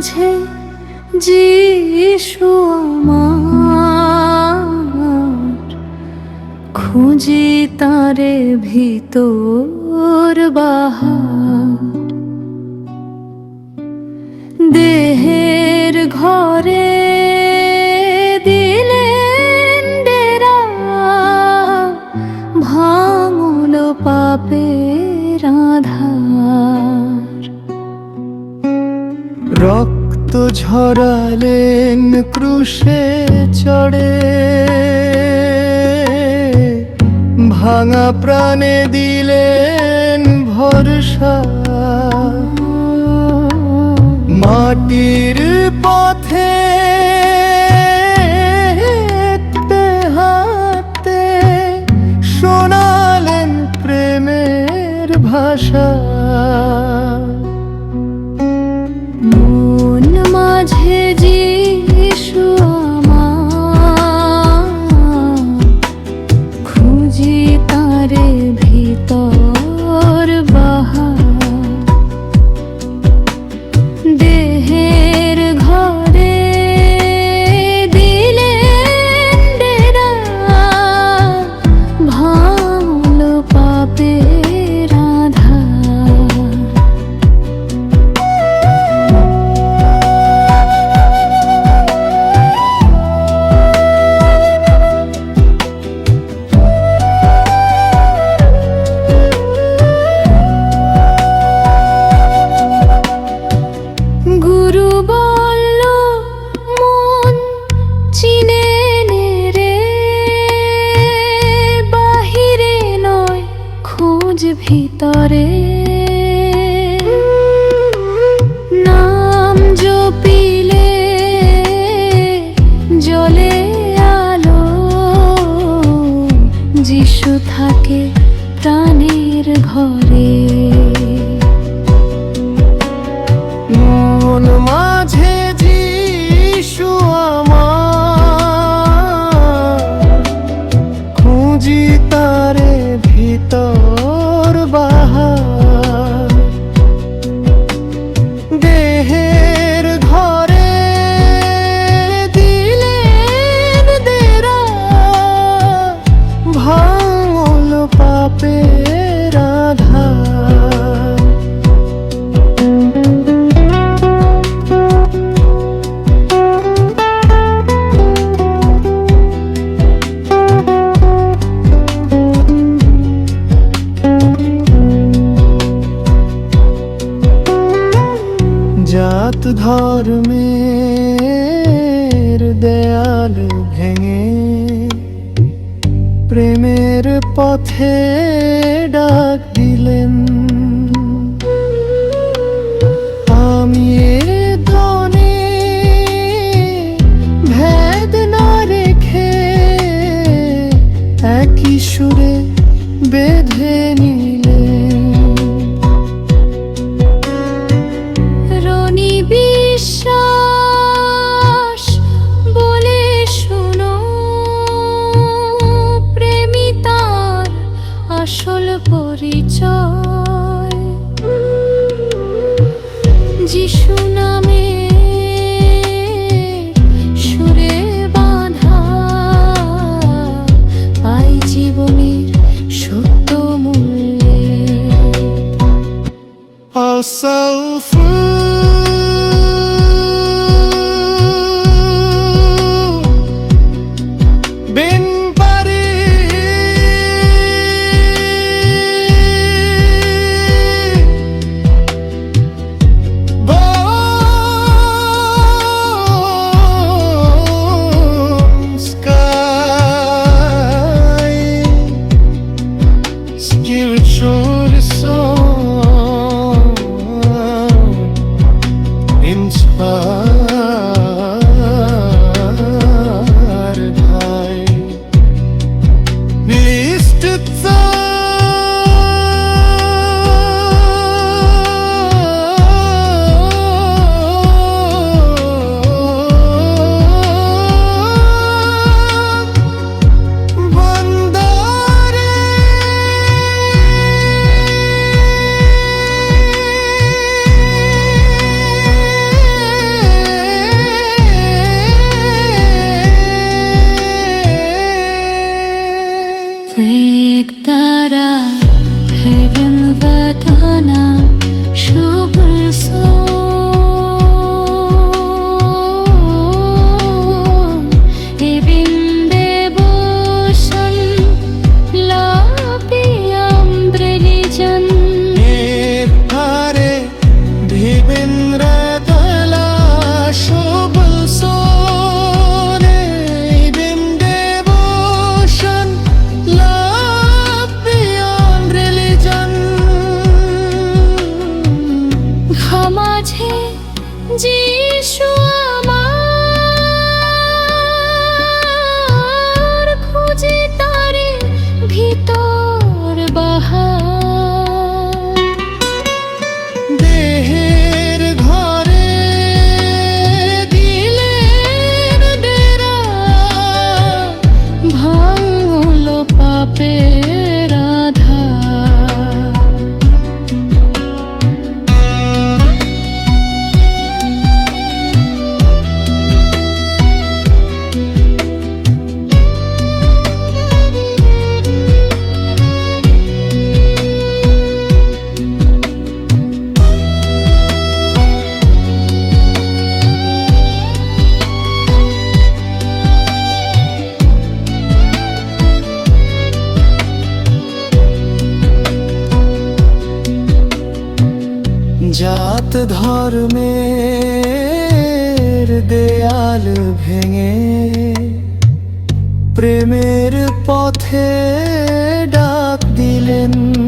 মাঝে যিশু আমার। খুঁজি তারে ভিতর বাহার। দেহের ঘরে দিলেন ডেরা। ভাঙল পাপের আধার রক্ত ঝরালেন ক্রুশে চড়ে। ভাঙা প্রাণে দিলেন ভরসা। মাটির পথে হাঁটতে শোনালেন প্রেমের ভাষা। ভিতরে। নাম জপিলে জলে আলো যিশু থাকে প্রাণের ঘরে। জাত ধর্মের দেয়াল ভেঙে প্রেমের পথে ডাক বিশ্বাস বলে শুনো প্রেমিতার আসল পরিচয়। যিশু নামে সুরে বাঁধা পাই জীবনের সত্য মূল্যে। I'll sell যিশু আমার জাত ধর্মের দেয়াল ভেঙে প্রেমের পথে ডাক দিলেন